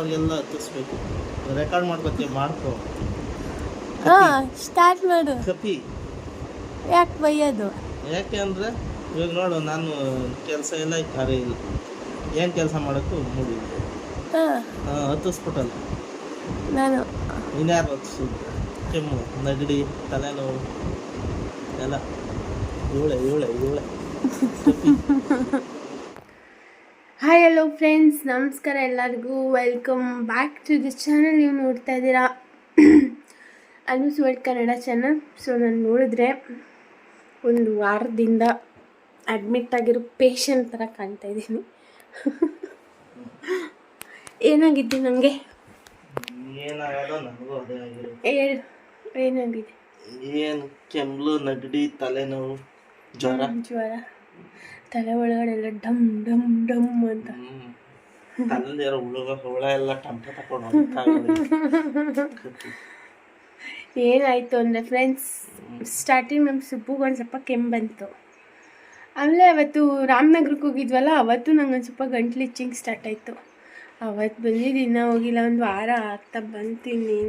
ಅವ್ರಿಗೆಲ್ಲ ಹತ್ತಿಸ್ಬೇಕು. ರೆಕಾರ್ಡ್ ಮಾಡ್ಕೊತೀವಿ ಮಾಡ್ಕೋ. ಹಾ ಸ್ಟಾರ್ಟ್ ಮಾಡು. ಕಪಿ. ಯಾಕೆ ಬೈಯೋದು? ಯಾಕೆ ಅಂದರೆ ಇವಾಗ ನೋಡು ನಾನು ಕೆಲಸ ಎಲ್ಲ ಕಾರ್ಯ ಇಲ್ಲ. ಏನು ಕೆಲಸ ಮಾಡೋಕ್ಕೂ ಮೂಡಿ. ಹಾಂ. ಹತ್ತಿಸ್ಬಿಟ್ಟಲ್ಲ. ನಾನು. ಇನ್ಯಾರು ಹತ್ತಿಸೋದು? ಕೆಮ್ಮು ನೆಗಡಿ ತಲೆನೋವು ಎಲ್ಲ. ಇವಳೆ ಇವಳೆ ಇವಳೆ ಹಾಯ್ ಹಲೋ ಫ್ರೆಂಡ್ಸ್ ನಮಸ್ಕಾರ ಎಲ್ಲರಿಗೂ. Welcome back to this channel ನೀವು ನೋಡ್ತಾ ಇದ್ದೀರಾ? ಅದು ವರ್ಲ್ಡ್ ಕನ್ನಡ ಚಾನಲ್ ಸೊ ನಾನು ನೋಡಿದ್ರೆ ಒಂದು ವಾರದಿಂದ ಅಡ್ಮಿಟ್ ಆಗಿರೋ ಪೇಷಂಟ್ ಥರ ಕಾಣ್ತಾ ಇದ್ದೀನಿ. ಏನಾಗಿದ್ದು ನನಗೆ ಏನಾಗಿದೆ? ಏನು ಕೆಮ್ಮಲು ನೆಗಡಿ ತಲೆನೋವು ಜ್ವರ? ಜ್ವರ. ತಲೆ ಒಳಗಡೆ ಎಲ್ಲ ಡಮ್ ಡಮ್ ಡಮ್ ಅಂತ. ಏನಾಯ್ತು ಅಂದ್ರೆ ಹುಳ ಎಲ್ಲ ಟಂಪ ತಕೊಂಡು ಹೋಗ್ತಾವೆ. ಏನಾಯಿತು ಅಂದರೆ ಫ್ರೆಂಡ್ಸ್ ಸ್ಟಾರ್ಟಿಂಗ್ ನಮ್ಮ ಸುಬ್ಬುಗೆ ಒಂದು ಸ್ವಲ್ಪ ಕೆಮ್ಮು ಬಂತು. ಆಮೇಲೆ ಅವತ್ತು ರಾಮನಗರಕ್ಕೆ ಹೋಗಿದ್ವಲ್ಲ ಅವತ್ತು ನಂಗೆ ಒಂದು ಸ್ವಲ್ಪ ಗಂಟ್ಲು ಇಚ್ಚಿಂಗ್ ಸ್ಟಾರ್ಟ್ ಆಯಿತು. ಬಂದಿದ್ದು ಇನ್ನೂ ಹೋಗಿಲ್ಲ ಒಂದು ವಾರ ಆಗ್ತಾ ಬಂತೀನಿ.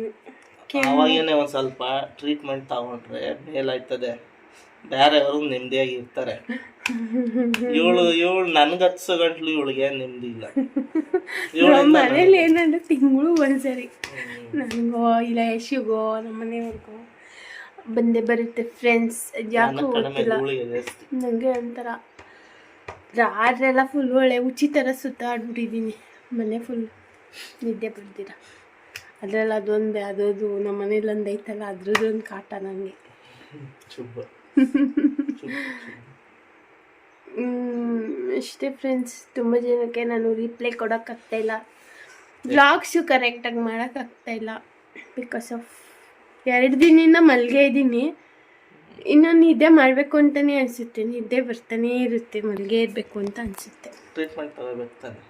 ಅವಾಗೇನೆ ಒಂದ್ ಸ್ವಲ್ಪ ಟ್ರೀಟ್ಮೆಂಟ್ ತಗೊಂಡ್ರೆ ಮೇಲಾಯ್ತದೆ. ಬೇರೆಯವರು ನೆಮ್ಮದಿಯಾಗಿ ಇರ್ತಾರೆ. ಇವಳು ಇವಳು ನನ್ಗೆ ಹತ್ಸೋ ಗಂಟ್ಲು ಇವಳಿಗೆ ನಿಮ್ದು ಇಲ್ಲ. ನಮ್ಮ ಮನೇಲಿ ಏನಂದ್ರೆ ತಿಂಗಳು ಒಂದ್ಸರಿ. ನನಗೋ ಇಲ್ಲ ಯಶಿಗೋ ನಮ್ಮ ಮನೆಯವ್ರಿಗೋ. ಬಂದೇ ಬರುತ್ತೆ ಫ್ರೆಂಡ್ಸ್ ಯಾಕೋ ಗೊತ್ತಿಲ್ಲ. ನನಗೆ ಒಂಥರ ರಾತ್ರೆಲ್ಲ ಫುಲ್ ಒಳ್ಳೆ ಉಚಿತರ ಸುತ್ತಾಡ್ಬಿಟ್ಟಿದ್ದೀನಿ. ಮನೆ ಫುಲ್ ನಿದ್ದೆ ಬರ್ತೀರಾ ಅದರಲ್ಲಿ ಅದೊಂದೇ ಅದೊಂದು ನಮ್ಮ ಮನೇಲಿ ಒಂದು ಐತಲ್ಲ ಅದ್ರದ್ದು ಒಂದು ಕಾಟ ನನಗೆ ಅಷ್ಟೇ ಫ್ರೆಂಡ್ಸ್ ತುಂಬ ಜನಕ್ಕೆ ನಾನು ರಿಪ್ಲೈ ಕೊಡೋಕ್ಕಾಗ್ತಾ ಇಲ್ಲ. ವ್ಲಾಗ್ಸು ಕರೆಕ್ಟಾಗಿ ಮಾಡೋಕ್ಕಾಗ್ತಾ ಇಲ್ಲ. ಬಿಕಾಸ್ ಆಫ್ ಎರಡು ದಿನದಿಂದ ಮಲ್ಗೆ ಇದ್ದೀನಿ. ಇನ್ನು ನಿದ್ದೆ ಮಾಡಬೇಕು ಅಂತಲೇ ಅನಿಸುತ್ತೆ. ನಿದ್ದೆ ಬರ್ತಾನೇ ಇರುತ್ತೆ. ಮಲ್ಗೆ ಇರಬೇಕು ಅಂತ ಅನಿಸುತ್ತೆ. ಟ್ರೀಟ್ಮೆಂಟ್ ತಗೋಬೇಕು ತಾನೆ.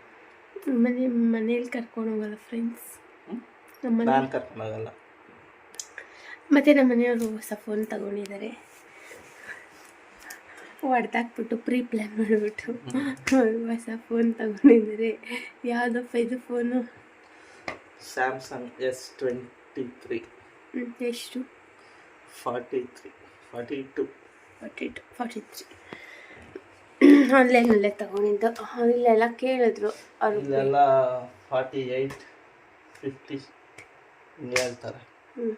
ಮನೆ ಮನೇಲಿ ಕರ್ಕೊಂಡು ಹೋಗಲ್ಲ ಫ್ರೆಂಡ್ಸ್ ನಮ್ಮ ನಾನು ಕರ್ಕೊಂಡು ಹೋಗಲ್ಲ. ಮತ್ತು ನಮ್ಮ ಮನೆಯವರು ಹೊಸ ಫೋನ್ ತಗೊಂಡಿದ್ದಾರೆ. ಹೊಡೆದಾಕ್ಬಿಟ್ಟು ಪ್ರೀ ಪ್ಲ್ಯಾನ್ ಮಾಡಿಬಿಟ್ಟು ಹೊಸ ಫೋನ್ ತಗೊಂಡಿದ್ದಾರೆ. ಯಾವುದಪ್ಪ ಇದು phone? Samsung S twenty three. ಎಷ್ಟು? Forty three forty two. Forty two forty three. ಆನ್ಲೈನಲ್ಲೇ ತಗೊಂಡಿದ್ದು. ಇಲ್ಲೆಲ್ಲ ಕೇಳಿದ್ರು ಅವ್ರು. ಇಲ್ಲೆಲ್ಲ ಫಾರ್ಟಿ ಏಯ್ಟ್ ಫಿಫ್ಟಿ ಹಿಂಗೆ ಹೇಳ್ತಾರೆ. ಹ್ಞೂ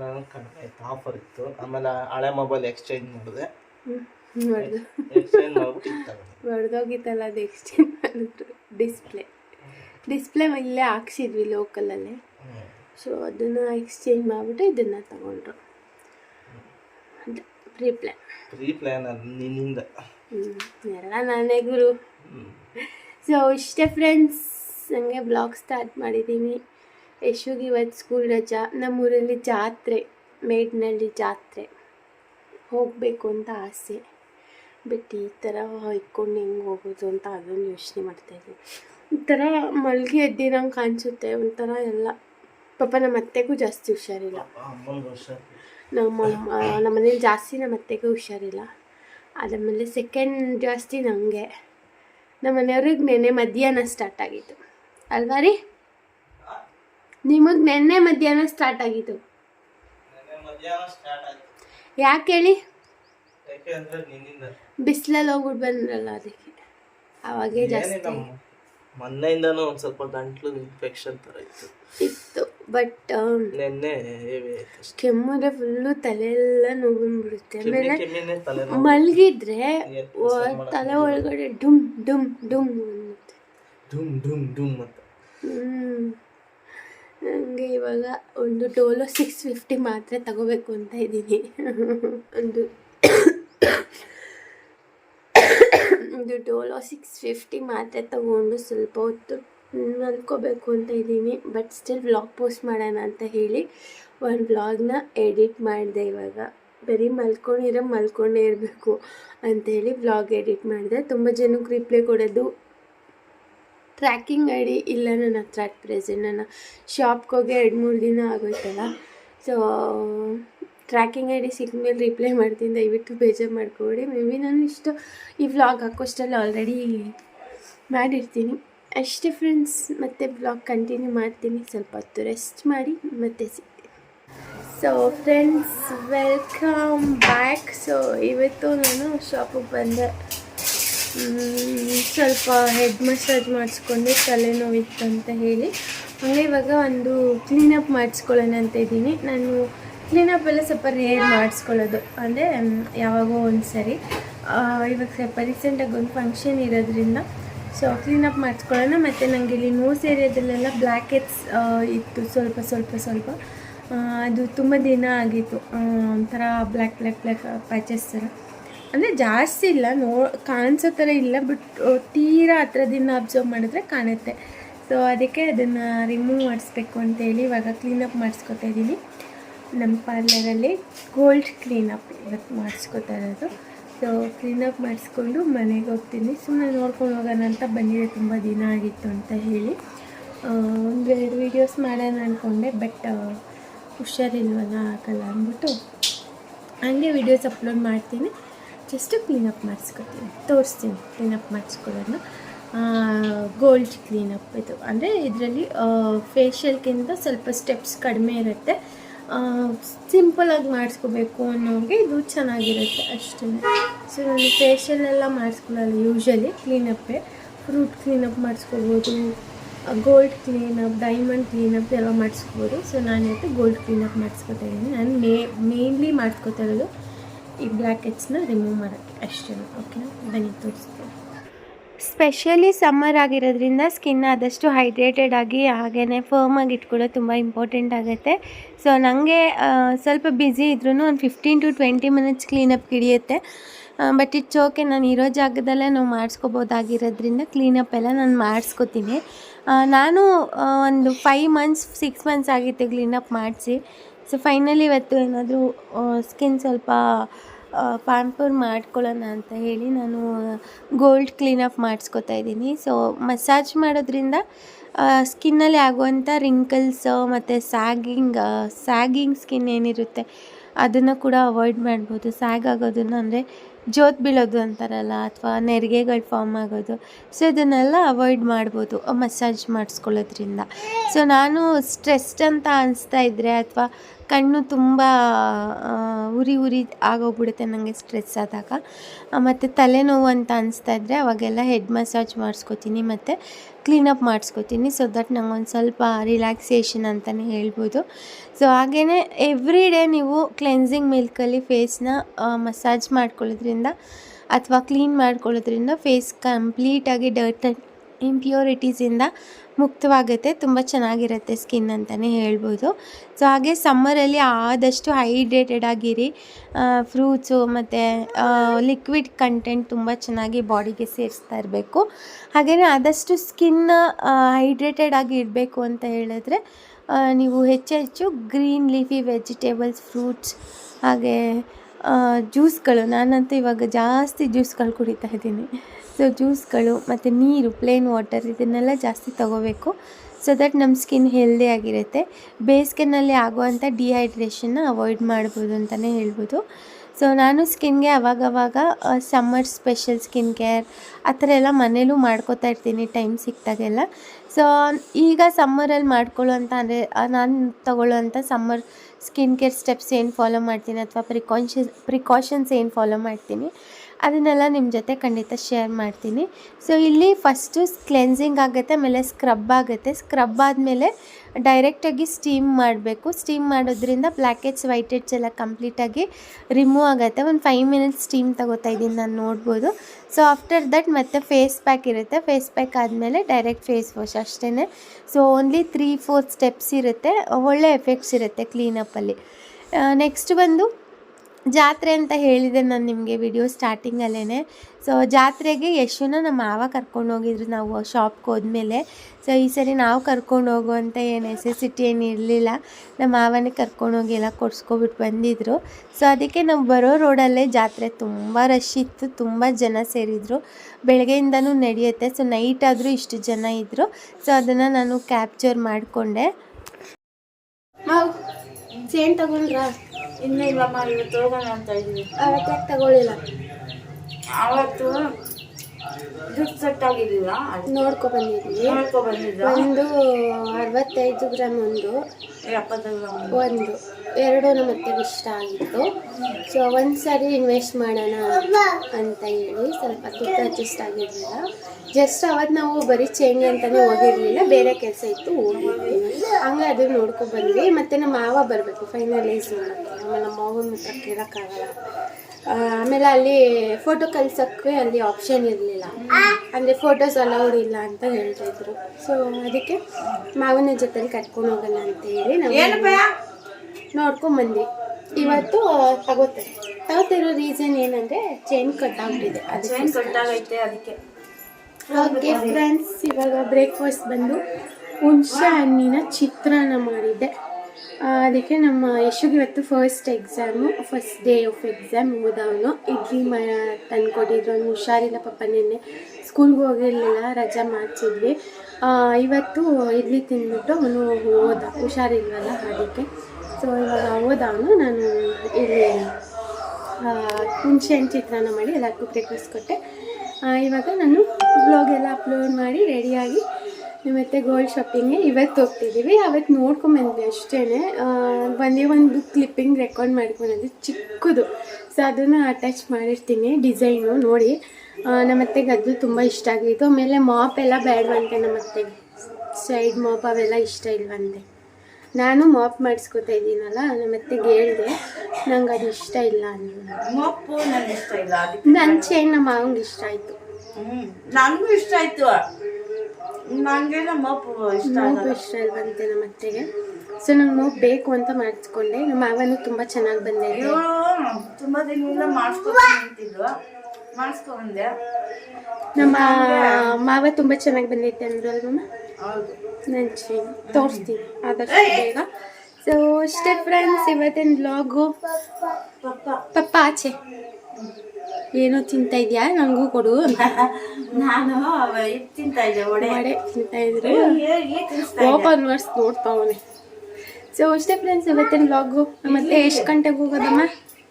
ನಾನು ಕಡಿಮೆ ಆಯ್ತು ಆಫರ್ ಇತ್ತು. ಆಮೇಲೆ ಹಳೆ ಮೊಬೈಲ್ ಎಕ್ಸ್ಚೇಂಜ್ ಮಾಡಿದೆ. ಹೊಡೆದೋಗಿತ್ತಲ್ಲ ಅದು ಎಕ್ಸ್ಚೇಂಜ್ ಮಾಡಿದ್ರು. ಡಿಸ್ಪ್ಲೇ ಡಿಸ್ಪ್ಲೇ ಇಲ್ಲೇ ಹಾಕ್ಸಿದ್ವಿ ಲೋಕಲಲ್ಲೇ ಸೊ ಅದನ್ನು ಎಕ್ಸ್ಚೇಂಜ್ ಮಾಡಿಬಿಟ್ಟು ಇದನ್ನು ತಗೊಂಡ್ರು. ಅದು ಪ್ರೀ ಪ್ಲ್ಯಾನ್ ಪ್ರೀ ಪ್ಲ್ಯಾನ್ ಅದು ನಿನ್ನಿಂದ. ಎಲ್ಲ ನಾನೇ ಗುರು. ಸೊ ಇಷ್ಟೇ ಫ್ರೆಂಡ್ಸ್ ನನಗೆ ಬ್ಲಾಗ್ ಸ್ಟಾರ್ಟ್ ಮಾಡಿದ್ದೀನಿ ಯಶುಗೆ ಇವತ್ತು ಸ್ಕೂಲ್ ರಜಾ. ನಮ್ಮೂರಲ್ಲಿ ಜಾತ್ರೆ ಮೇಡ್ನಲ್ಲಿ ಜಾತ್ರೆ. ಹೋಗಬೇಕು ಅಂತ ಆಸೆ. ಬಟ್ ಈ ಥರ ಇಟ್ಕೊಂಡು ಹೆಂಗೆ ಹೋಗೋದು ಅಂತ ಅದನ್ನು ಯೋಚನೆ ಮಾಡ್ತಾಯಿದ್ದೀನಿ ಒಂಥರ ಮಲ್ಗೆ ಎದ್ದಿರಂಗೆ ಕಾಣಿಸುತ್ತೆ ಒಂಥರ ಎಲ್ಲ. ಪಾಪ ನಮ್ಮ ಅತ್ತೆಗೂ ಜಾಸ್ತಿ ಹುಷಾರಿಲ್ಲ. ನಮ್ಮ ನಮ್ಮ ಮನೇಲಿ ಜಾಸ್ತಿ ನಮ್ಮ ಅತ್ತೆಗೂ ಹುಷಾರಿಲ್ಲ. ಅದಾದಮೇಲೆ ಸೆಕೆಂಡ್ ಜಾಸ್ತಿ ನನಗೆ ನಮ್ಮ ಮನೆಯವ್ರಿಗೆ ನೆನ್ನೆ ಮಧ್ಯಾಹ್ನ ಸ್ಟಾರ್ಟ್ ಆಗಿತ್ತು. ಅಲ್ವಾ ರೀ? ನಿಮಗೆ ನೆನ್ನೆ ಮಧ್ಯಾಹ್ನ ಸ್ಟಾರ್ಟ್ ಆಗಿತ್ತು. ಯಾಕೆ ಹೇಳಿ? ಬಿಸಿಲಲ್ಲಿ ಹೋಗ್ಬಿಟ್ಟು ಬಂದ್ರಲ್ಲ ಅದಕ್ಕೆ. ಅವಾಗೆ ಜಾಸ್ತಿ. ಮೊನ್ನೆಯಿಂದನೂ ಒಂದು ಸ್ವಲ್ಪ ಗಂಟ್ಲು ಇನ್ಫೆಕ್ಷನ್ ಥರ ಇತ್ತು. ಇತ್ತು ಬಟ್ ನೆನ್ನೆ ಕೆಮ್ಮಿದ್ರೆ ಫುಲ್ಲು ತಲೆಯೆಲ್ಲ ನೋವು ಬಂದ್ಬಿಡುತ್ತೆ. ಆಮೇಲೆ ಮಲಗಿದ್ರೆ ತಲೆ ಒಳಗಡೆ ಡುಮ್ ಡುಮ್ ಡುಮ್ ಅನ್ನುತ್ತೆ ಡುಮ್ ಡುಮ್ ಡುಮ್ ಅಂತ. ನನಗೆ ಇವಾಗ ಒಂದು ಡೋಲೋ ಸಿಕ್ಸ್ ಫಿಫ್ಟಿ ಮಾತ್ರ ತಗೋಬೇಕು ಅಂತ ಇದ್ದೀನಿ. ಒಂದು ಒಂದು ಡೋಲೋ ಸಿಕ್ಸ್ ಫಿಫ್ಟಿ ಮಾತ್ರೆ ತಗೊಂಡು ಸ್ವಲ್ಪ ಹೊತ್ತು ಮಲ್ಕೋಬೇಕು ಅಂತ ಇದ್ದೀನಿ. ಬಟ್ ಸ್ಟಿಲ್ ವ್ಲಾಗ್ ಪೋಸ್ಟ್ ಮಾಡೋಣ ಅಂತ ಹೇಳಿ ಒಂದು ವ್ಲಾಗ್ನ ಎಡಿಟ್ ಮಾಡಿದೆ ಇವಾಗ. ಬರೀ ಮಲ್ಕೊಂಡಿರೋ ಮಲ್ಕೊಂಡೇ ಇರಬೇಕು ಅಂತೇಳಿ ವ್ಲಾಗ್ ಎಡಿಟ್ ಮಾಡಿದೆ. ತುಂಬ ಜನಕ್ಕೆ ರಿಪ್ಲೈ ಕೊಡೋದು ಟ್ರ್ಯಾಕಿಂಗ್ ಐ ಡಿ ಇಲ್ಲ ನನ್ನ ಹತ್ರ ಅಟ್ ಪ್ರೆಸೆಂಟ್ ನನ್ನ ಶಾಪ್ಗೆ ಹೋಗಿ ಎರಡು ಮೂರು ದಿನ ಆಗೋಯ್ತಲ್ಲ. ಸೊ ಟ್ರ್ಯಾಕಿಂಗ್ ಐ ಡಿ ಸಿಕ್ಮೇಲೆ ರಿಪ್ಲೈ ಮಾಡ್ತೀನಿ. ದಯವಿಟ್ಟು ಬೇಜಾರು ಮಾಡ್ಕೊಬೇಡಿ. ಮೇ ಬಿ ನಾನು ಇಷ್ಟು ಈ ವ್ಲಾಗ್ ಹಾಕೋಷ್ಟಲ್ಲಿ ಆಲ್ರೆಡಿ ಮಾಡಿರ್ತೀನಿ. ಅಷ್ಟೇ ಫ್ರೆಂಡ್ಸ್ ಮತ್ತು ಬ್ಲಾಗ್ ಕಂಟಿನ್ಯೂ ಮಾಡ್ತೀನಿ. ಸ್ವಲ್ಪ ಹೊತ್ತು ರೆಸ್ಟ್ ಮಾಡಿ, ಮತ್ತೆ so friends welcome back so ಇವತ್ತು ನಾನು ಶಾಪಿಗೆ ಬಂದೆ. ಸ್ವಲ್ಪ ಹೆಡ್ ಮಸಾಜ್ ಮಾಡಿಸ್ಕೊಂಡೆ ತಲೆನೋವಿತ್ತು ಅಂತ ಹೇಳಿ. ಹಂಗೆ ಇವಾಗ ಒಂದು ಕ್ಲೀನಪ್ ಮಾಡಿಸ್ಕೊಳ್ಳೋಣ ಅಂತ ಇದ್ದೀನಿ. ನಾನು ಕ್ಲೀನಪ್ ಎಲ್ಲ ಸ್ವಲ್ಪ ರೇರ್ ಮಾಡಿಸ್ಕೊಳ್ಳೋದು. ಅಂದರೆ ಯಾವಾಗೋ ಒಂದು ಸರಿ ಇವಾಗ ಸ್ವಲ್ಪ ರೀಸೆಂಟಾಗಿ ಒಂದು ಫಂಕ್ಷನ್ ಇರೋದ್ರಿಂದ. ಸೊ ಕ್ಲೀನಪ್ ಮಾಡಿಸ್ಕೊಳ್ಳೋಣ. ಮತ್ತು ನನಗೆ ಇಲ್ಲಿ ನೋಸ್ ಏರಿಯಾದಲ್ಲೆಲ್ಲ ಬ್ಲ್ಯಾಕೆಟ್ಸ್ ಇತ್ತು. ಸ್ವಲ್ಪ ಸ್ವಲ್ಪ ಸ್ವಲ್ಪ. ಅದು ತುಂಬ ದಿನ ಆಗಿತ್ತು. ಒಂಥರ ಬ್ಲ್ಯಾಕ್ ಬ್ಲ್ಯಾಕ್ ಬ್ಲ್ಯಾಕ್ ಪ್ಯಾಚಸ್ ಥರ. ಅಂದರೆ ಜಾಸ್ತಿ ಇಲ್ಲ. ನೋ, ಕಾಣಿಸೋ ಥರ ಇಲ್ಲ. ಬಟ್ ತೀರಾ ಹತ್ರದಿಂದ ಅಬ್ಸರ್ವ್ ಮಾಡಿದ್ರೆ ಕಾಣುತ್ತೆ. ಸೊ ಅದಕ್ಕೆ ಅದನ್ನು ರಿಮೂವ್ ಮಾಡಿಸ್ಬೇಕು ಅಂತೇಳಿ ಇವಾಗ ಕ್ಲೀನಪ್ ಮಾಡಿಸ್ಕೊತಾ ಇದ್ದೀನಿ. ನಮ್ಮ ಪಾರ್ಲರಲ್ಲಿ ಗೋಲ್ಡ್ ಕ್ಲೀನಪ್ ಇವತ್ತು ಮಾಡಿಸ್ಕೊತಾ ಇರೋದು. ಸೊ ಕ್ಲೀನಪ್ ಮಾಡಿಸ್ಕೊಂಡು ಮನೆಗೆ ಹೋಗ್ತೀನಿ. ಸುಮ್ಮನೆ ನೋಡ್ಕೊಂಡು ಹೋಗೋಣ ಅಂತ ಬಂದಿದೆ. ತುಂಬ ದಿನ ಆಗಿತ್ತು ಅಂತ ಹೇಳಿ. ಒಂದು ಎರಡು ವೀಡಿಯೋಸ್ ಮಾಡೋಣ ಅಂದ್ಕೊಂಡೆ ಬಟ್ ಹುಷಾರಿಲ್ವಲ್ಲ ಹಾಕಲ್ಲ ಅಂದ್ಬಿಟ್ಟು ಹಂಗೆ ವೀಡಿಯೋಸ್ ಅಪ್ಲೋಡ್ ಮಾಡ್ತೀನಿ. ಜಸ್ಟು ಕ್ಲೀನಪ್ ಮಾಡಿಸ್ಕೊತೀನಿ. ತೋರಿಸ್ತೀನಿ ಕ್ಲೀನಪ್ ಮಾಡಿಸ್ಕೊಳ್ಳೋಣ ಗೋಲ್ಡ್ ಕ್ಲೀನಪ್ ಇದು. ಅಂದರೆ ಇದರಲ್ಲಿ ಫೇಶಿಯಲ್ಗಿಂತ ಸ್ವಲ್ಪ ಸ್ಟೆಪ್ಸ್ ಕಡಿಮೆ ಇರುತ್ತೆ. ಸಿಂಪಲಾಗಿ ಮಾಡಿಸ್ಕೋಬೇಕು ಅನ್ನೋರಿಗೆ ಇದು ಚೆನ್ನಾಗಿರುತ್ತೆ ಅಷ್ಟೇ. ಸೊ ನಾನು ಫೇಶಿಯಲ್ ಎಲ್ಲ ಮಾಡಿಸ್ಕೊಳ್ಳಲ್ಲ ಯೂಶಲಿ ಕ್ಲೀನಪ್ಪೇ ಫ್ರೂಟ್ ಕ್ಲೀನಪ್ ಮಾಡಿಸ್ಕೋಬೋದು ಗೋಲ್ಡ್ ಕ್ಲೀನಪ್ ಡೈಮಂಡ್ ಕ್ಲೀನಪ್ ಎಲ್ಲ ಮಾಡಿಸ್ಕೋಬೋದು. ಸೊ ನಾನು ಇವತ್ತು ಗೋಲ್ಡ್ ಕ್ಲೀನಪ್ ಮಾಡಿಸ್ಕೊತಾ ಇದ್ದೀನಿ. ನಾನು ಮೇ ಮೇನ್ಲಿ ಮಾಡಿಸ್ಕೊತಾ ಇರೋದು ಈ ಬ್ಲ್ಯಾಕೆಟ್ಸ್ನ ರಿಮೂವ್ ಮಾಡೋಕ್ಕೆ ಅಷ್ಟೇ ಓಕೆನಾ ಬನ್ನಿ ತೋರಿಸ್ತೀನಿ. ಸ್ಪೆಷಲಿ ಸಮ್ಮರ್ ಆಗಿರೋದ್ರಿಂದ ಸ್ಕಿನ್ ಆದಷ್ಟು ಹೈಡ್ರೇಟೆಡ್ ಆಗಿ ಹಾಗೆಯೇ ಫರ್ಮ್ ಆಗಿ ಇಟ್ಕೊಳ್ಳೋದು ತುಂಬ ಇಂಪಾರ್ಟೆಂಟ್ ಆಗುತ್ತೆ. ಸೊ ನನಗೆ ಸ್ವಲ್ಪ ಬ್ಯುಸಿ ಇದ್ರೂ ಒಂದು fifteen to twenty minutes cleanup ಹಿಡಿಯುತ್ತೆ. ಬಟ್ ಇಟ್ಸ್ ಓಕೆ ನಾನು ಇರೋ ಜಾಗದಲ್ಲೇ ನಾವು ಮಾಡಿಸ್ಕೋಬೋದಾಗಿರೋದ್ರಿಂದ ಕ್ಲೀನಪ್ ಎಲ್ಲ ನಾನು ಮಾಡಿಸ್ಕೋತೀನಿ. ನಾನು ಒಂದು ಫೈವ್ ಮಂತ್ಸ್ ಸಿಕ್ಸ್ ಮಂತ್ಸ್ ಆಗಿತ್ತು ಕ್ಲೀನಪ್ ಮಾಡಿಸಿ. ಸೊ ಫೈನಲಿ ಇವತ್ತು ಏನಾದರೂ ಸ್ಕಿನ್ ಸ್ವಲ್ಪ ಪ್ಯಾಂಪರ್ ಮಾಡ್ಕೊಳ್ಳೋಣ ಅಂತ ಹೇಳಿ ನಾನು ಗೋಲ್ಡ್ ಕ್ಲೀನ್ ಅಪ್ ಮಾಡಿಸ್ಕೊತಾ ಇದ್ದೀನಿ. ಸೊ ಮಸಾಜ್ ಮಾಡೋದ್ರಿಂದ ಸ್ಕಿನ್ನಲ್ಲಿ ಆಗುವಂಥ ರಿಂಕಲ್ಸ್ ಮತ್ತು ಸ್ಯಾಗಿಂಗ್ ಸ್ಯಾಗಿಂಗ್ ಸ್ಕಿನ್ ಏನಿರುತ್ತೆ, ಅದನ್ನು ಕೂಡ ಅವಾಯ್ಡ್ ಮಾಡ್ಬೋದು. ಸ್ಯಾಗ್ ಆಗೋದನ್ನು ಅಂದರೆ ಜೋತ್ ಬೀಳೋದು ಅಂತಾರಲ್ಲ, ಅಥವಾ ನೆರಿಗೆಗಳು ಫಾರ್ಮ್ ಆಗೋದು. ಸೊ ಇದನ್ನೆಲ್ಲ ಅವಾಯ್ಡ್ ಮಾಡ್ಬೋದು ಮಸಾಜ್ ಮಾಡಿಸ್ಕೊಳ್ಳೋದ್ರಿಂದ. ಸೊ ನಾನು ಸ್ಟ್ರೆಸ್ಡ್ ಅಂತ ಅನಿಸ್ತಾ ಇದ್ದರೆ ಅಥವಾ ಕಣ್ಣು ತುಂಬ ಉರಿ ಉರಿ ಆಗೋಗ್ಬಿಡುತ್ತೆ ನನಗೆ ಸ್ಟ್ರೆಸ್ ಆದಾಗ. ಮತ್ತು ತಲೆನೋವು ಅಂತ ಅನಿಸ್ತಾ ಇದ್ದರೆ ಅವಾಗೆಲ್ಲ ಹೆಡ್ ಮಸಾಜ್ ಮಾಡಿಸ್ಕೋತೀನಿ, ಮತ್ತು ಕ್ಲೀನಪ್ ಮಾಡಿಸ್ಕೋತೀನಿ ಸೊ ದಟ್ ನಂಗೊಂದು ಸ್ವಲ್ಪ ರಿಲ್ಯಾಕ್ಸೇಷನ್ ಅಂತಲೇ ಹೇಳ್ಬೋದು. ಸೊ ಹಾಗೆಯೇ ಎವ್ರಿ ಡೇ ನೀವು ಕ್ಲೆನ್ಸಿಂಗ್ ಮಿಲ್ಕಲ್ಲಿ ಫೇಸ್ನ ಮಸಾಜ್ ಮಾಡ್ಕೊಳ್ಳೋದ್ರಿಂದ ಅಥವಾ ಕ್ಲೀನ್ ಮಾಡ್ಕೊಳ್ಳೋದ್ರಿಂದ ಫೇಸ್ ಕಂಪ್ಲೀಟಾಗಿ ಡರ್ಟ್ ಇಂಪ್ಯೂರಿಟೀಸಿಂದ ಮುಕ್ತವಾಗುತ್ತೆ, ತುಂಬ ಚೆನ್ನಾಗಿರುತ್ತೆ ಸ್ಕಿನ್ ಅಂತಲೇ ಹೇಳ್ಬೋದು. ಸೊ ಹಾಗೆ ಸಮ್ಮರಲ್ಲಿ ಆದಷ್ಟು ಹೈಡ್ರೇಟೆಡ್ ಆಗಿರಿ. ಫ್ರೂಟ್ಸು ಮತ್ತು ಲಿಕ್ವಿಡ್ ಕಂಟೆಂಟ್ ತುಂಬ ಚೆನ್ನಾಗಿ ಬಾಡಿಗೆ ಸೇರಿಸ್ತಾ ಇರಬೇಕು. ಹಾಗೆಯೇ ಆದಷ್ಟು ಸ್ಕಿನ್ ಹೈಡ್ರೇಟೆಡ್ ಆಗಿ ಇರಬೇಕು ಅಂತ ಹೇಳಿದ್ರೆ ನೀವು ಹೆಚ್ಚು ಹೆಚ್ಚು ಗ್ರೀನ್ ಲೀಫಿ ವೆಜಿಟೇಬಲ್ಸ್ ಫ್ರೂಟ್ಸ್ ಹಾಗೆ ಜ್ಯೂಸ್ಗಳು ನಾನಂತೂ ಇವಾಗ ಜಾಸ್ತಿ ಜ್ಯೂಸ್ಗಳು ಕುಡಿತಾ ಇದ್ದೀನಿ. ಸೊ ಜ್ಯೂಸ್ಗಳು ಮತ್ತು ನೀರು ಪ್ಲೇನ್ ವಾಟರ್ ಇದನ್ನೆಲ್ಲ ಜಾಸ್ತಿ ತಗೋಬೇಕು. ಸೊ ದಟ್ ನಮ್ಮ ಸ್ಕಿನ್ ಹೆಲ್ದಿ ಆಗಿರುತ್ತೆ. ಬೇಸಿಗೆನಲ್ಲಿ ಆಗುವಂಥ ಡಿಹೈಡ್ರೇಷನ್ನ ಅವಾಯ್ಡ್ ಮಾಡ್ಬೋದು ಅಂತಲೇ ಹೇಳ್ಬೋದು. ಸೊ ನಾನು ಸ್ಕಿನ್ಗೆ ಅವಾಗವಾಗ ಸಮ್ಮರ್ ಸ್ಪೆಷಲ್ ಸ್ಕಿನ್ ಕೇರ್ ಆ ಥರ ಎಲ್ಲ ಮನೇಲೂ ಮಾಡ್ಕೋತಾ ಇರ್ತೀನಿ ಟೈಮ್ ಸಿಕ್ಕಿದಾಗೆಲ್ಲ ಸೊ ಈಗ ಸಮ್ಮರಲ್ಲಿ ಮಾಡ್ಕೊಳ್ಳೋಂಥ ಅಂದರೆ ನಾನು ತೊಗೊಳ್ಳೋಂಥ ಸಮ್ಮರ್ ಸ್ಕಿನ್ ಕೇರ್ ಸ್ಟೆಪ್ಸ್ ಏನು ಫಾಲೋ ಮಾಡ್ತೀನಿ ಅಥವಾ ಪ್ರಿಕಾಷನ್ಸ್ ಪ್ರಿಕಾಷನ್ಸ್ ಏನು ಫಾಲೋ ಮಾಡ್ತೀನಿ? ಅದನ್ನೆಲ್ಲ ನಿಮ್ಮ ಜೊತೆ ಖಂಡಿತ ಶೇರ್ ಮಾಡ್ತೀನಿ. ಸೊ ಇಲ್ಲಿ ಫಸ್ಟು ಕ್ಲೆನ್ಸಿಂಗ್ ಆಗುತ್ತೆ, ಆಮೇಲೆ ಸ್ಕ್ರಬ್ ಆಗುತ್ತೆ. ಸ್ಕ್ರಬ್ ಆದಮೇಲೆ ಡೈರೆಕ್ಟಾಗಿ ಸ್ಟೀಮ್ ಮಾಡಬೇಕು. ಸ್ಟೀಮ್ ಮಾಡೋದ್ರಿಂದ ಬ್ಲ್ಯಾಕ್ ಹೆಡ್ಸ್ ವೈಟ್ ಹೆಡ್ಸ್ ಎಲ್ಲ ಕಂಪ್ಲೀಟಾಗಿ ರಿಮೂವ್ ಆಗುತ್ತೆ. ಒಂದು ಫೈವ್ ಮಿನಿಟ್ಸ್ ಸ್ಟೀಮ್ ತಗೋತಾ ಇದ್ದೀನಿ ನಾನು ನೋಡ್ಬೋದು. ಸೊ ಆಫ್ಟರ್ ದಟ್ ಮತ್ತೆ ಫೇಸ್ ಪ್ಯಾಕ್ ಇರುತ್ತೆ. ಫೇಸ್ ಪ್ಯಾಕ್ ಆದಮೇಲೆ ಡೈರೆಕ್ಟ್ ಫೇಸ್ ವಾಶ್ ಅಷ್ಟೇ so only three four steps ಇರುತ್ತೆ. ಒಳ್ಳೆ ಎಫೆಕ್ಟ್ಸ್ ಇರುತ್ತೆ ಕ್ಲೀನಪ್ಪಲ್ಲಿ ನೆಕ್ಸ್ಟ್ ಬಂದು ಜಾತ್ರೆ ಅಂತ ಹೇಳಿದೆ ನಾನು ನಿಮಗೆ ವಿಡಿಯೋ ಸ್ಟಾರ್ಟಿಂಗಲ್ಲೇ ಸೊ ಜಾತ್ರೆಗೆ ಯಶುನ ನಮ್ಮ ಮಾವ ಕರ್ಕೊಂಡು ಹೋಗಿದ್ರು ನಾವು ಶಾಪ್ಗೆ ಹೋದ್ಮೇಲೆ. ಸೊ ಈ ಸರಿ ನಾವು ಕರ್ಕೊಂಡು ಹೋಗುವಂಥ ಏನು ನೆಸೆಸಿಟಿ ಏನು ಇರಲಿಲ್ಲ. ನಮ್ಮ ಮಾವನೇ ಕರ್ಕೊಂಡು ಹೋಗಿ ಎಲ್ಲ ಕೊಡ್ಸ್ಕೊಬಿಟ್ಟು ಬಂದಿದ್ರು. ಸೊ ಅದಕ್ಕೆ ನಾವು ಬರೋ ರೋಡಲ್ಲೇ ಜಾತ್ರೆ ತುಂಬ ರಶ್ ಇತ್ತು, ತುಂಬ ಜನ ಸೇರಿದರು. ಬೆಳಗ್ಗೆಯಿಂದನೂ ನಡೆಯುತ್ತೆ. ಸೊ ನೈಟ್ ಆದರೂ ಇಷ್ಟು ಜನ ಇದ್ದರು ಸೊ ಅದನ್ನು ನಾನು ಕ್ಯಾಪ್ಚರ್ ಮಾಡಿಕೊಂಡೆ. ಸೇನ್ ತಗೊಂಡ್ರಾ? ಇನ್ನೂ ಇಲ್ಲಮ್ಮ ಇವತ್ತು ಹೋಗೋಣ ಅಂತ ಇದ್ವಿ. ಅವತ್ತು ಯಾಕೆ ತಗೊಳ್ಳಿಲ್ಲ? ಅವತ್ತು ದುಡ್ಡು ಸೆಟ್ ಆಗಿರ್ಲಿಲ್ಲ. ನೋಡ್ಕೊ ಬಂದಿದ್ವಿ. ನೋಡ್ಕೊ ಬಂದಿದ್ದ? ಒಂದು ಅರವತ್ತೈದು ಗ್ರಾಮ್ ಒಂದು ಎಪ್ಪತ್ತೈದು ಗ್ರಾಮ್ ಒಂದು. ಎರಡು ನಮ್ಮ ಅತ್ತೆಗೆ ಇಷ್ಟ ಆಗಿತ್ತು. ಸೊ ಒಂದು ಸಾರಿ ಇನ್ವೆಸ್ಟ್ ಮಾಡೋಣ ಅಂತ ಹೇಳಿ ಸ್ವಲ್ಪ ದುಡ್ಡು ಅಡ್ಜಸ್ಟ್ ಆಗಿರಲಿಲ್ಲ. ಜಸ್ಟ್ ಅವತ್ತು ನಾವು ಬರೀ ಚೇಂಜ್ ಅಂತಲೇ ಹೋಗಿರಲಿಲ್ಲ ಬೇರೆ ಕೆಲಸ ಇತ್ತು ಹೋಗಿದ್ವಿ ಹಂಗೆ ಅದನ್ನ ನೋಡ್ಕೊಂಡ್ ಬಂದ್ವಿ. ಮತ್ತು ನಮ್ಮ ಮಾವ ಬರಬೇಕು ಫೈನಲೈಸ್ ಮಾಡೋಕ್ಕೆ. ಆಮೇಲೆ ನಮ್ಮ ಮಾವನ ಹತ್ರ ಕೇಳೋಕ್ಕಾಗಲ್ಲ. ಆಮೇಲೆ ಅಲ್ಲಿ ಫೋಟೋ ಕಳ್ಸೋಕ್ಕೆ ಅಲ್ಲಿ ಆಪ್ಷನ್ ಇರಲಿಲ್ಲ. ಅಂದರೆ ಫೋಟೋಸ್ ಅಲೌಡ್ ಇಲ್ಲ ಅಂತ ಹೇಳ್ತಾಯಿದ್ರು ಸೊ ಅದಕ್ಕೆ ಮಾವನ ಜೊತೆಲಿ ಕರ್ಕೊಂಡು ಹೋಗಲ್ಲ ಅಂತ ಹೇಳಿ ನಾವು ನೋಡ್ಕೊಂಬಂದ್ವಿ ನೋಡ್ಕೊಂಡ್ ಬಂದ್ವಿ. ಇವತ್ತು ತಗೋತಾರೆ. ತಗೋತಿರೋ ರೀಸನ್ ಏನಂದ್ರೆ ಚೈನ್ ಕಟ್ ಆಗ್ಬಿಟ್ಟಿದೆ. ಚೈನ್ ಕಟ್ಟಾಗೈತೆ ಅದಕ್ಕೆ. ಓಕೆ ಫ್ರೆಂಡ್ಸ್ ಇವಾಗ ಬ್ರೇಕ್ಫಾಸ್ಟ್ ಬಂದು ಹುಣಸೆ ಹಣ್ಣಿನ ಚಿತ್ರಾನ್ನ ಮಾಡಿದ್ದೆ. ಅದಕ್ಕೆ ನಮ್ಮ ಯಶುಗೆ ಇವತ್ತು first exam first day of exam ಓದವನು. Idli ಮ, ತಂದುಕೊಟ್ಟಿದ್ರು. ಅವ್ನು ಹುಷಾರಿಲ್ಲ ಪಾಪ ನೆನ್ನೆ. ಸ್ಕೂಲ್ಗೆ ಹೋಗಿರಲಿಲ್ಲ, ರಜಾ ಮಾಡಿಸಿದ್ವಿ. ಇವತ್ತು ಇಡ್ಲಿ ತಿಂದ್ಬಿಟ್ಟು ಅವನು ಓದ, ಹುಷಾರಿಲ್ವಲ್ಲ ಅದಕ್ಕೆ. ಸೊ ಇವಾಗ ಓದವನು, ನಾನು ಇಲ್ಲಿ ಹುಣಸೆ ಹಣ್ಣು ಚಿತ್ರಾನ್ನ ಮಾಡಿ ಎಲ್ಲರಿಗೂ ಬ್ರೇಕ್ಫಾಸ್ಟ್ ಕೊಟ್ಟೆ. ಇವಾಗ ನಾನು ಬ್ಲಾಗ್ ಎಲ್ಲ ಅಪ್ಲೋಡ್ ಮಾಡಿ ರೆಡಿಯಾಗಿ ಮತ್ತು ಗೋಲ್ಡ್ ಶಾಪಿಂಗ್ಗೆ ಇವತ್ತು ಹೋಗ್ತಿದ್ದೀವಿ ಅವತ್ತು ನೋಡ್ಕೊಂಬಂದ್ವಿ ಅಷ್ಟೇ ಒಂದೇ ಒಂದು ಕ್ಲಿಪ್ಪಿಂಗ್ ರೆಕಾರ್ಡ್ ಮಾಡ್ಕೊಂಡ್ಬಂದು ಚಿಕ್ಕದು. ಸೊ ಅದನ್ನು ಅಟ್ಯಾಚ್ ಮಾಡಿರ್ತೀನಿ ಡಿಸೈನು ನೋಡಿ. ನಮ್ಮತ್ತೆಗೆ ಅದು ತುಂಬ ಇಷ್ಟ ಆಗಿತ್ತು. ಆಮೇಲೆ ಮಾಪ್ ಎಲ್ಲ ಬೇಡವಂತೆ ನಮ್ಮತ್ತೆಗೆ ಸೈಡ್ ಮಾಪ್ ಅವೆಲ್ಲ ಇಷ್ಟ ಇಲ್ವಂತೆ. ನಾನು ಮಾಪ್ ಮಾಡಿಸ್ಕೊತಾ ಇದ್ದೀನಲ್ಲ ನಮ್ಮತ್ತೆಗೆ ಹೇಳಿದೆ ನಂಗೆ ಅದು ಇಷ್ಟ ಇಲ್ಲ ಮಾಪು ನಂಗೆ ಇಷ್ಟ ಇಲ್ಲ ಅದಕ್ಕೆ ನನ್ನ ಚೈನ್ ನಮ್ಮ ಮಾವಂಗೆ ಇಷ್ಟ ಆಯಿತು. ಹ್ಮ್ ನನಗೂ ಇಷ್ಟ ಆಯ್ತು. ನಂಗೆ ನಮ್ಮ ಇಷ್ಟ ಇಲ್ಲ ಆಗಲ್ಲ. ಇಷ್ಟ ನಮ್ಮ ಅತ್ತೆಗೆ. ಸೊ ನಂಗೆ ಮಾಪ್ ಬೇಕು ಅಂತ ಮಾಡಿಸ್ಕೊಂಡೆ. ನಮ್ಮ ಮಾವನು ತುಂಬ ಚೆನ್ನಾಗಿ ಬಂದಿದೆ ತುಂಬ ತುಂಬಾ ದಿನದಿಂದ ಮಾಡಿಸ್ಕೊಂಡು ನಿಂತಿದ್ಲು ಮಾಡಿಸ್ಕೊಂಡೆ ನಮ್ಮ ಮಾವ ತುಂಬ ಚೆನ್ನಾಗಿ ಬಂದೈತೆ ಅಂದ್ರು ಚೈನ್ ತೋರಿಸ್ತೀನಿ. ಆದಷ್ಟು ಬೇಗ. ಸೊ ಅಷ್ಟೇ ಫ್ರೆಂಡ್ಸ್ ಇವತ್ತಿನ ಬ್ಲಾಗು ಪಪ್ಪ. ಆಚೆ. ಏನೋ ತಿಂತಾ ಇದೆಯಾ? ನನಗೂ ಕೊಡು. ನಾನು ತಿಂತಾ ಇದ್ದೆ ಒಡೆ ತಿಂತಾ ಇದ್ರು. ಓಪನ್ ವರ್ಸ್ ನೋಡ್ತಾವನೆ ಸೊ ಅಷ್ಟೇ ಫ್ರೆಂಡ್ಸ್ ಇವತ್ತಿನ ಬ್ಲಾಗು ಮತ್ತೆ ಎಷ್ಟು ಗಂಟೆಗೆ ಹೋಗೋದಮ್ಮ?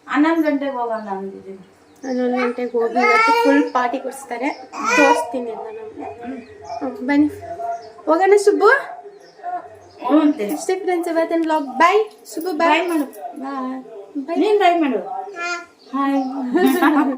ಹನ್ನೊಂದು ಗಂಟೆಗೆ ಹೋಗೋಣ ಅಂದಿದ್ದೀನಿ. ಹನ್ನೊಂದು ಗಂಟೆಗೆ ಹೋಗಿ ಇವತ್ತು ಫುಲ್ ಪಾರ್ಟಿ ಕೊಡಿಸ್ತಾರೆ. ತೋರಿಸ್ತೀನಿ ಎಲ್ಲ ನಮಗೆ. ಬನ್ನಿ. ಹೋಗೋಣ ಸುಬ್ಬು? ಅಷ್ಟೇ ಫ್ರೆಂಡ್ಸ್ ಇವತ್ತಿನ ಬ್ಲಾಗ್ ಬಾಯ್ ಸುಬ್ಬು ಬಾಯ್ ಮಾಡು ಬಾಯ್ ನೀನ್ ಬಾಯ್ ಮಾಡು ಹಾಯ್